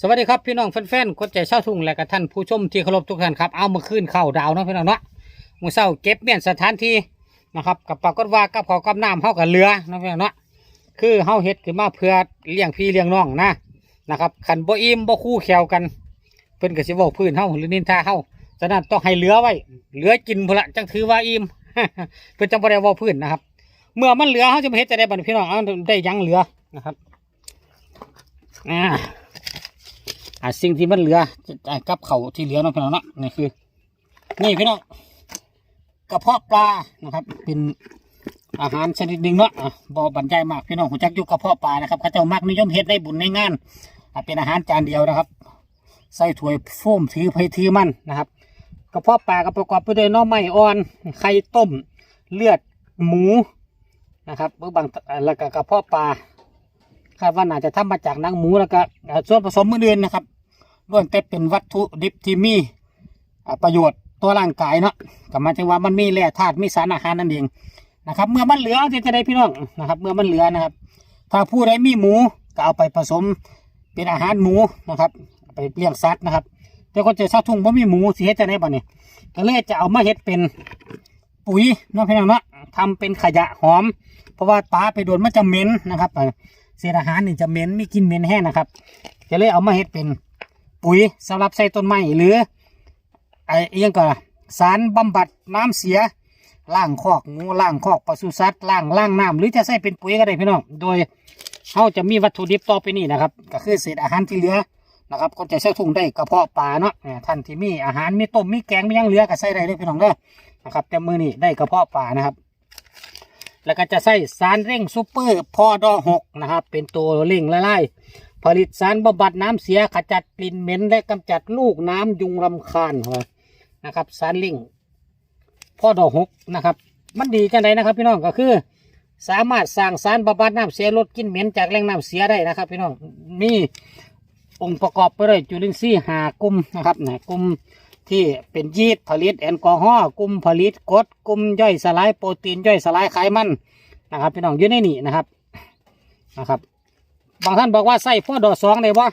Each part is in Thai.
สวัสดีครับพี่น้องแฟนๆคนใจเช่าทุ่งและกับท่านผู้ชมที่เคารพทุกท่านครับเอามาขึ้นเข้าดาวเนาะพี่น้องเนาะมือเศร้าเก็บเมียนสถานที่นะครับกับปรากฏว่ากับเขากับน้ำเฮากับเรือเนาะพี่น้องเนาะคือเฮาเฮ็ดขึ้นมาเพื่อเลี้ยงพี่เลี้ยงน้องนะนะครับขันบ่อิ่มบ่คู่แขวกันเพิ่นก็สิเว้าพื้นเฮาหรือนินทาเฮาฉะนั้นต้องให้เหลือไว้เหลือกินพุ่นละจังถือว่าอิ่มเพิ่นจังบ่ได้เว้าพื้นนะครับ เมื่อมันเหลือเฮาจะมาเฮ็ดจะได้บัดนี้พี่น้องเอาได้ยังเหลือนะครับ อ่าอ่าสิ่งที่มันเหลือกับเขาที่เหลือเนาะพี่น้องเนาะนี่คือ นี่พี่น้องกระเพาะปลานะครับ เป็นอาหารชนิดหนึ่งเนาะอะบอบรรยายมากพี่น้องหูจักยุกกระเพาะปลานะครับเขาเจ้ามักนิยมเฮ็ดได้บุญในงานอะเป็นอาหารจานเดียวนะครับ ใส่ถ้วยโฟมถือไปถือมันนะครับกระเพาะปลาก็ประกอบไปด้วยน้อไม้อ่อนไข่ต้มเลือดหมูนะครับเมื่อบางแล้วก็กระเพาะปลา คาดว่าน่าจะทำมาจากหนังหมูแล้วก็ส่วนผสมอื่นๆนะครับล้วนแต่เป็นวัตถุดิบที่มีประโยชน์ตัวร่างกายเนาะก็หมายถึงว่ามันมีแร่ธาตุมีสารอาหารนั่นเองนะครับ เมื่อมันเหลือจะจะได้พี่น้องนะครับ เมื่อมันเหลือนะครับ ถ้าผู้ใดมีหมูก็เอาไปผสมเป็นอาหารหมูนะครับไปเลี้ยงสัตว์นะครับ แต่คนจอชาวทุ่งว่าะมีหมูสิเฮ็ดจะได้บ่เนี่ยก็เลยจะเอามาเฮ็ดเป็นปุ๋ยเนาะพี่น้องเนาะทำเป็นขยะหอม เพราะว่าปลาไปโดนมันจะเหม็นนะครับ เศษอาหารนี่จะเหม็นไมีกลินเหม็นแห้งนะครับจะเลยเอามาเฮ็ดเป็นปุ๋ยสำหรับใส่ต้นไม้หรือไอ้เอียงก็สารบำบัดน้ำเสียล่างคอกงูล่างคอกปศุสัตว์ล่างล่างน้ำหรือจะใส่เป็นปุ๋ยก็ได้พี่น้องโดยเขาจะมีวัตถุดิบต่อไปนี่นะครับก็คือเศษอาหารที่เหลือนะครับก็จะใช้ถุงได้กระเพาะปลาเนาะท่านที่มีอาหารมีต้มมีแกงมียังเหลือก็ใส่ได้เลยพี่น้องเด้อนะครับแต่มือนี่ได้กระเพาะปลานะครับ แล้วก็จะใส่สารเร่งซูเปอร์พอดอหกนะครับ เป็นตัวเร่งละลายผลิตสารบำบัดน้ำเสียขจัดกลิ่นเหม็นและกำจัดลูกน้ำยุงรำคาญนะครับ สารเร่งพอดอหกนะครับ มันดีจังไดนะครับ พี่น้องก็คือ สามารถสร้างสารบำบัดน้ำเสียลดกลิ่นเหม็นจากแหล่งน้ำเสียได้นะครับ พี่น้องมีองค์ประกอบไปด้วยจุลินทรีย์หากลุ่มนะครับนะกลุ่ม ที่เป็นยีสต์ผลิตแอลกอฮอล์กลุ่มผลิตกรดกลุ่มย่อยสลายโปรตีนย่อยสลายไขมันนะครับพี่น้องยู่ในนี่นะครับนะครับ บางท่านบอกว่าใส่พ่อดอสองเลยว่า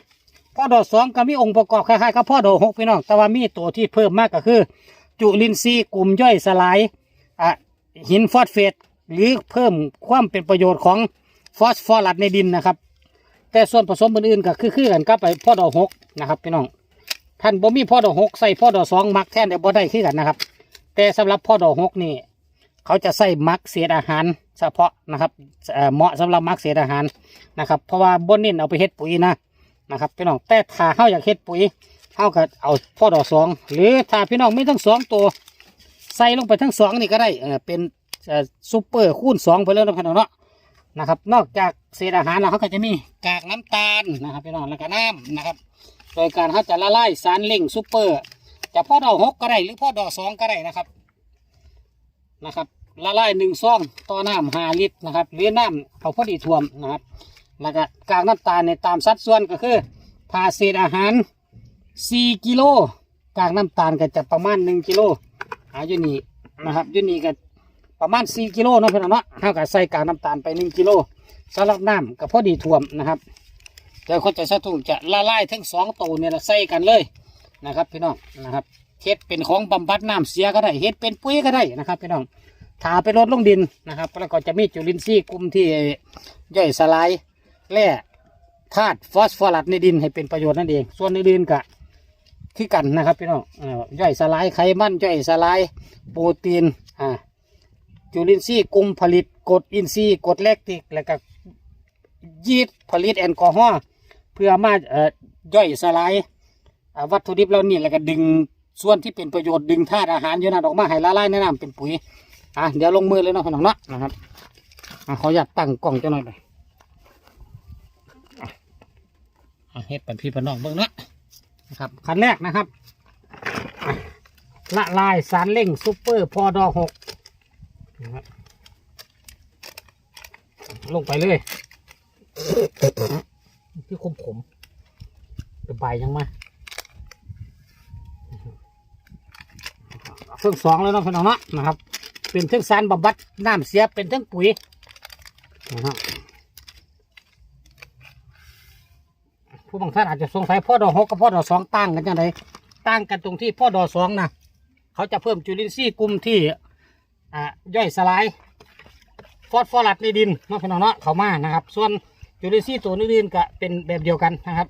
พ่อดอสองก็มีองค์ประกอบคล้ายๆกับพ่อดอหกพี่น้องแต่ว่ามีตัวที่เพิ่มมากก็คือ จุลินทรีย์กลุ่มย่อยสลายอะหินฟอสเฟตหรือเพิ่มความเป็นประโยชน์ของฟอสฟอรัสในดินนะครับ แต่ส่วนผสมอื่นๆก็คือคือกันกับไปพ่อดอหกนะครับพี่น้อง ท่านบ่มีพ่อดอกหกใส่พ่อดอกสองมักแท่นเดี๋ยวบ่ได้คือกันนะครับ แต่สำหรับพ่อดอกหกนี่ เขาจะใส่มักเศษอาหาร เฉพาะนะครับเหมาะสำหรับมักเศษอาหารนะครับ เพราะว่าบนเน้นเอาไปเฮ็ดปุ๋ยนะนะครับพี่น้องแต่ถ้าเฮาอยากเฮ็ดปุ๋ยเฮาก็เอาพ่อดอกสองหรือถ้าพี่น้องไม่ทั้งสองตัว ใส่ลงไปทั้งสองนี่ก็ได้เออเป็นซูเปอร์คูณสองไปแล้วนะพี่น้องเนาะนะครับ นอกจากเศษอาหารแล้วเขาก็จะมีกากน้ำตาลนะครับพี่น้องแล้วก็น้ำนะครับ โดยการเขาจะละลายสารเล่งซูเปอร์ จะพ่อดอกหกก็ได้หรือพ่อดอกสองก็ได้นะครับนะครับละลายหนึ่งซองต่อน้ำห้าลิตรนะครับหรือน้ำเอาพอดีท่วมนะครับแล้วก็กากน้ำตาลในตามสัดส่วนก็คือถ้าเศษอาหารสี่กิโลกากน้ำตาลก็จะประมาณหนึ่งกิโลอาอยู่นี่นะครับยู่นี่ก็ประมาณสี่กิโลเนาะเพื่อนเนาะเท่ากับใส่กากน้ำตาลไปหนึ่งกิโลสำหรับน้ำก็พอดีท่วมนะครับ เดี๋ยวคนจะสะทุ่งจะละลายทั้งสองตัวเนี่ยใส่กันเลยนะครับ พี่น้องนะครับเฮ็ดเป็นของบำบัดน้ำเสียก็ได้เฮ็ดเป็นปุ๋ยก็ได้นะครับพี่น้องถาไปลดลงดินนะครับแล้วก็จะมีจุลินทรีย์กลุ่มที่ย่อยสลายแร่ธาตุฟอสฟอรัสในดินให้เป็นประโยชน์นั่นเอง ส่วนอื่นก็คือกันนะครับพี่น้องย่อยสลายไขมันย่อยสลายโปรตีนอ่าจุลินทรีย์กลุ่มผลิตกรดอินทรีย์กรดแลคติก แล้วก็ยีสต์ผลิตแอลกอฮอล์ เพื่อมาเอ่อย่อยสลายวัตถุดิบเหล่านี้แล้วก็ดึงส่วนที่เป็นประโยชน์ดึงธาตุอาหารอยู่นั่นออกมาให้ละลายในน้ำเป็นปุ๋ยอะเดี๋ยวลงมือเลยเนาะพี่น้องเนาะนะครับอะขออยากตั้งกล้องจะหน่อยไปเฮ็ดป็นพี่ปนน้องเบิ่งเนาะนะครับขั้นแรกนะครับละลายสารเร่งซูเปอร์พอดอหกนะครับลงไปเลย ที่ขมขมๆเป็นใบยังมาเครื่องสองแล้วเนาะพี่น้องเนาะนะครับ เป็นเครื่องสารบำบัดน้ำเสียเป็นเครื่องปุ๋ยนะฮะผู้บางท่านอาจจะสงสัยพ่อดอหกกับพ่อดอสองต่างกันยังไงต่างกันตรงที่พ่อดอสองนะเขาจะเพิ่มจุลินทรีย์กลุ่มที่อ่าย่อยสลาย ฟอสฟอรัสในดินเนาะพี่น้องเนาะเขามานะครับ ส่วน จุลินทรีย์ตัวอื่นๆก็เป็นแบบเดียวกันนะครับ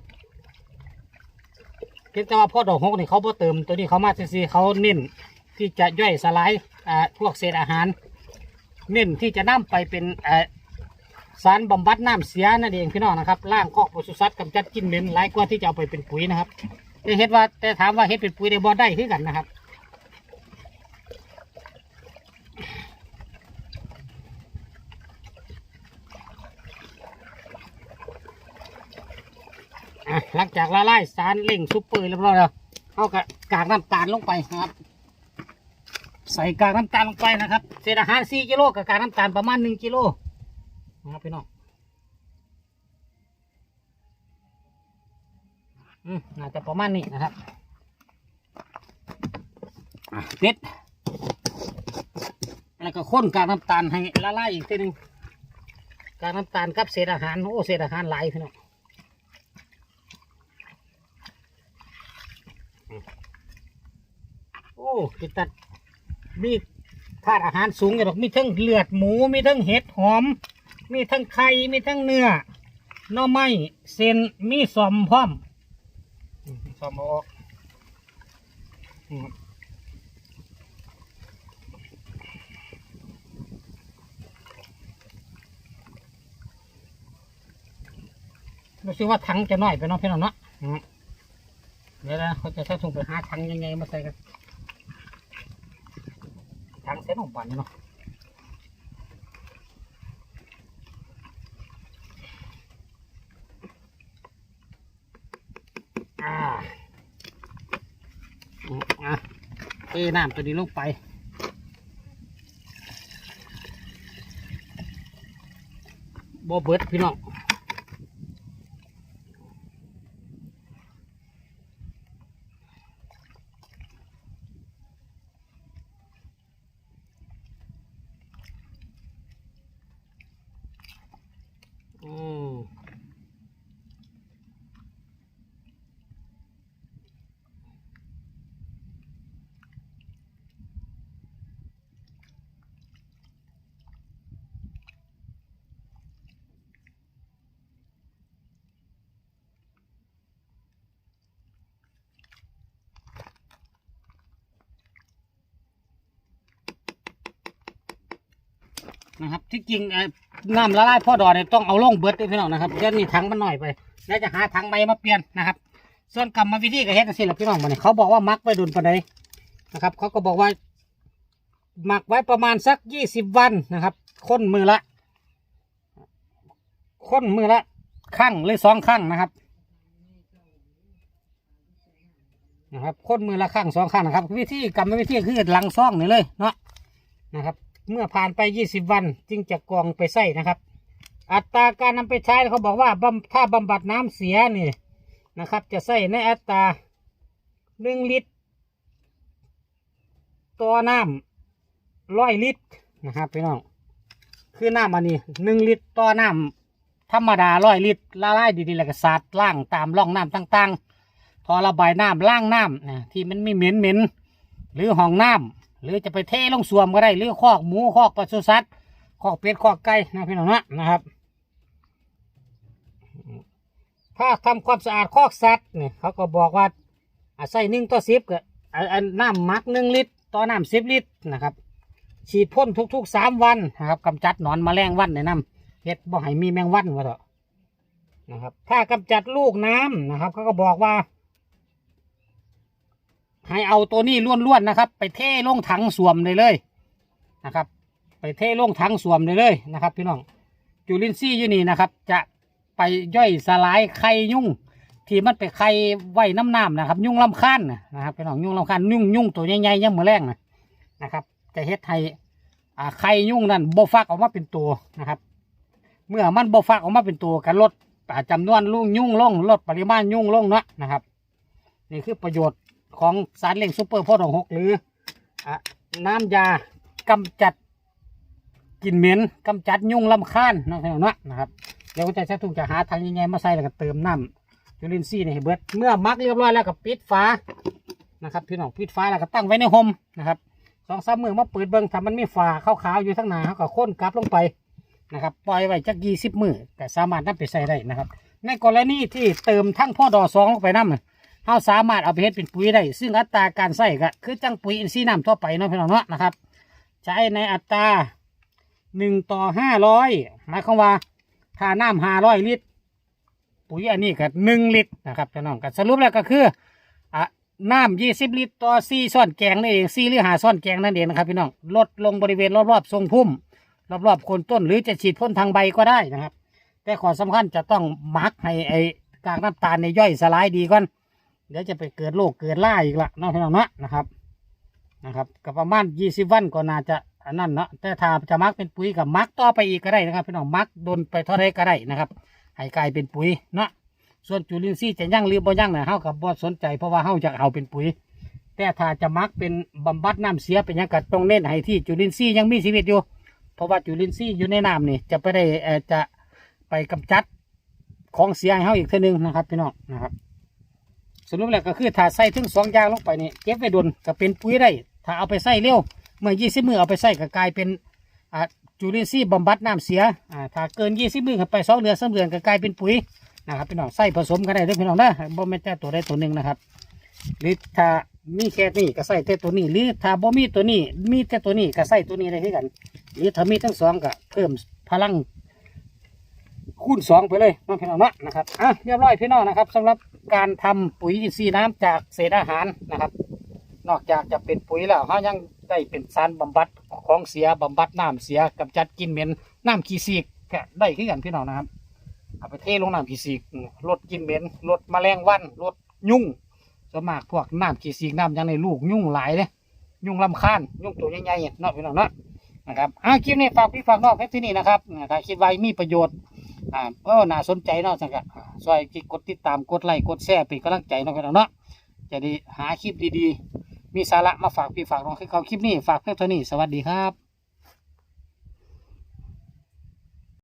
เพียงแต่ว่าพ่อดอกหกนี่เขาบ่เติมตัวนี้เขามาซีเขาเน้นที่จะย่อยสลายอ่าพวกเศษอาหาร เน้นที่จะนำไปเป็นอ่าสารบำบัดน้ำเสียนั่นเองพี่น้องนะครับล่างคอกปศุสัตว์กำจัดกินเหม็นหลายกว่าที่จะเอาไปเป็นปุ๋ยนะครับแต่เฮ็ดว่าแต่ถามว่าเฮ็ดเป็นปุ๋ยได้บ่ได้คือกันนะครับ อะหลัง จากละลายสารเล่งซุปเปอร์เรียบร้อยแล้วเอากะกากน้ำตาลลงไปนะครับ ใส่กากน้ำตาลลงไปนะครับเศษอาหาร4กิโลกับกากน้ำตาลประมาณ1กิโลนะครับพี่น้องอืมน่าจะประมาณนี้นะครับอะปิดแล้วก็ข้นกากน้ำตาลให้ละลายอีกทีหนึงกากน้ำตาลกับเศษอาหารโอ้เศษอาหารหลายพี่น้อง โอ้กิตัดมีธาตุอาหารสูงอยู่หรอกมีทั้งเลือดหมู มีทั้งเห็ดหอม มีทั้งไข่ มีทั้งเนื้อหน่อไม้เส้นมีสอมพร้อมอืมสอมเอาออกอืมรู้สึกว่าถังจะน้อยไปเนาะพี่น้องเนาะอืมเดี๋ยวนะเขาจะใช้ถุงไปหาถังยังไงมาใส่กันถังเส้ นของปันเนาะอ่าอืมอะเทน้ำตัวนี้ลงไปบ่เบิดพี่น้อง อืม นะครับ ที่จริงเอ่อน้ำละลายพ่อดอเนี่ยต้องเอาลงเบิดด้วยพี่น้องนะครับเดี๋ยวนี้ถังมันหน่อยไปแล้วจะหาถังใหม่มาเปลี่ยนนะครับ ส่วนกรรมวิธีก็เฮ็ดจังซี่แหละพี่น้องมันเขาบอกว่ามักไว้ดุนปานใดนะครับ เขาก็บอกว่าหมักไว้ประมาณสักยี่สิบวันนะครับค้นมือละค้นมือละข้างหรือสองข้างนะครับนะครับค้นมือละข้างสองข้างนะครับ วิธีกรรมวิธีคือหลังซ่องนี่เลยเนาะนะครับ เมื่อผ่านไปยี่สิบวันจึงจะกรองไปใส่นะครับ อัตราการนำไปใช้เขาบอกว่าถ้าบำบัดน้ำเสียนี่นะครับ จะใส่ในอัตราหนึ่งลิตรต่อน้ำร้อยลิตรนะครับพี่น้องคือน้ำอันนี้หนึ่งลิตรต่อน้ำธรรมดาร้อยลิตรละลายดีๆแล้วก็สาดล่างตามร่องน้ำต่างๆทอระบายน้ำล่างน้ำนะที่มันมีเหม็นเหม็นหรือห้องน้ำ หรือจะไปเทลงสวมก็ได้หรือคอกหมูคอกปศุสัตว์คอกเป็ดคอกไก่นะพี่น้องนะนะครับ ถ้าทำความสะอาดคอกสัตว์เนี่ยเขาก็บอกว่าอาใส่หนึ่งต่อสิบก็อ่าอันน้ำหมักหนึ่งลิตรต่อน้ำสิบลิตรนะครับ ฉีดพ่นทุกๆสามวันนะครับกำจัดหนอนแมลงวันในน้ำเฮ็ดบ่ให้มีแมงวันวะเถอะนะครับ ถ้ากำจัดลูกน้ำนะครับเขาก็บอกว่า ให้เอาตัวนี้ล้วนๆนะครับ ไปเทลงถังสวมเลยเลยนะครับ ไปเทลงถังสวมเลยเลยนะครับ พี่น้องจุลินทรีย์ยู่นี่นะครับ จะไปย่อยสลายไข่ยุ่ง ที่มันไปไข่ไว้น้ำน้ำนะครับ ยุ่งลำคาญนะนะครับพี่น้องยุ่งลำคาญยุ่งยุ่งตัวใหญ่ๆยังมือแรงนะนะครับ จะเฮ็ดให้ไข่ยุ่งนั่นบฟักออกมาเป็นตัวนะครับ เมื่อมันบฟักออกมาเป็นตัวกันลดอ่าจำนวนลูกยุ่งลงลดปริมาณยุ่งลงเนาะนะครับ นี่คือประโยชน์ ของสารเล่งซูเปอร์พอดอหกหรืออน้ำยากำจัดกลิ่นเหม็นกำจัดยุ่งลำคาญนาะพี่น้องเนาะนะครับเดี๋ยวจะใช้ถุงจะหาทางยังไงมาใส่แล้วก็เติมน้จุลินทรีย์นี่ให้เบิร์ดเมื่อมักเรียบร้อยแล้วก็ปิดฝานะครับพี่น้องปิดฝาแล้วก็ตั้งไว้ในห่มนะครับสองสามมือมาเปิดเบิ้งถ้ามันมีฝาขาวๆอยู่ทั้งหนาเขาก็ค้นกลับลงไปนะครับปล่อยไว้จักยี่สิบมือก็สามารถนำไปใส่ได้นะครับ ในกรณีที่เติมทั้งพ่อดอสองลงไปน้ำ เราสามารถเอาไปเฮ็ดเป็นปุ๋ยได้ ซึ่งอัตราการใส่ก็คือจังปุ๋ยอินทรีย์น้ำทั่วไปเนาะพี่น้องเนาะนะครับ ใช้ในอัตราหนึ่งต่อห้าร้อยหมายความว่าถ้าน้ำห้าร้อยลิตร ปุ๋ยอันนี้ก็หนึ่งลิตรนะครับพี่น้องก็สรุปแล้วก็คืออะน้ำยี่สิบลิตรต่อสี่ช้อนแกงนั่นเองสี่หรือหาช้อนแกงนั่นเองนะครับพี่น้องลดลงบริเวณรอบๆทรงพุ่ม รอบๆโคนต้นหรือจะฉีดพ่นทางใบก็ได้นะครับ แต่ขอสำคัญจะต้องมักให้ไอ้กากน้ำตาลในย่อยสลายดีก่อน เดี๋ยวจะไปเกิดโรคเกิดล่าอีกละน้องพี่น้องเนาะนะครับนะครับก็ประมาณยี่สิบวันก็น่าจะอันนั้นเนาะแต่ถ้าจะมักเป็นปุ๋ยกับมักต่อไปอีกก็ได้นะครับพี่น้องมักโดนไปเท่าไรก็ได้นะครับให้กลายเป็นปุ๋ยเนาะส่วนจุลินทรีย์จะยั่งหรือบ่ยั่งเนี่ยเฮากับบ่สนใจเพราะว่าเฮาจะเอาเป็นปุ๋ย แต่ถ้าจะมักเป็นบำบัดน้ำเสียเป็นยังก็ต้องเน้นให้ที่จุลินทรีย์ยังมีชีวิตอยู่ เพราะว่าจุลินทรีย์อยู่ในน้ำนี่จะไปได้อ่อจะไปกำจัดของเสียให้เฮาอีกเท่านึงนะครับพี่น้องนะครับ สรุปแล้วก็คือถ้าใส่ถึงสองอย่างลงไปนี่เก็บไว้ดนก็เป็นปุ๋ยได้ ถ้าเอาไปใส่เร็วเมื่อยี่สิบมือเอาไปใส่ก็กลายเป็นอ่าจุลินทรีย์บำบัดน้ำเสียอ่าถ้าเกินยี่สิบมือไปสองเดือนสามเดือนก็กลายเป็นปุ๋ยนะครับพี่น้องใส่ผสมกันได้เด้วยพี่น้องนะบ่แม่นแต่ตัวใดตัวหนึ่งนะครับ หรือถ้ามีแค่นี้ก็ใส่แต่ตัวนี้ หรือถ้าบ่มีตัวนี้ มีแต่ตัวนี้ก็ใส่ตัวนี้ได้ที่กัน หรือถ้ามีทั้งสองก็เพิ่มพลังคูณสองไปเลยน้องพี่น้องนะนะครับอะเรียบร้อยพี่น้องนะครับสำหรับ การทำปุ๋ยอินทรีย์น้ำจากเศษอาหารนะครับ นอกจากจะเป็นปุ๋ยแล้วเขายังได้เป็นสารบำบัดของเสียบำบัดน้ำเสียกำจัดกลินเหม็นน้ำขี้สีกได้ขึ้นกันพี่น้องนะครับเอาไปเทลงน้ำขี้สีกลดกลินเหม็นลดแมลงวันลดยุ่งสมากพวกน้ำขี้สีกน้ำยังในลูกยุ่งหลายเลยยุ่งลำคาญยุ่งตัวใหญ่ๆเนาะพี่น้องเนาะนะครับอะคลิปนี้ฝากพี่ฝากน้องเพชรที่นี่นะครับอ่าถ้าคิดไว่ามีประโยชน์ อ่าเออน่าสนใจเนาะสังกะซอยกดติดตามกดไลค์กดแชร์เป็นกำลังใจเนาะพี่น้องเนาะจะได้หาคลิปดีๆ มีสาระมาฝากพี่ฝากน้องคือเขาคลิปนี้ฝากเพื่อนเท่านี้สวัสดีครับ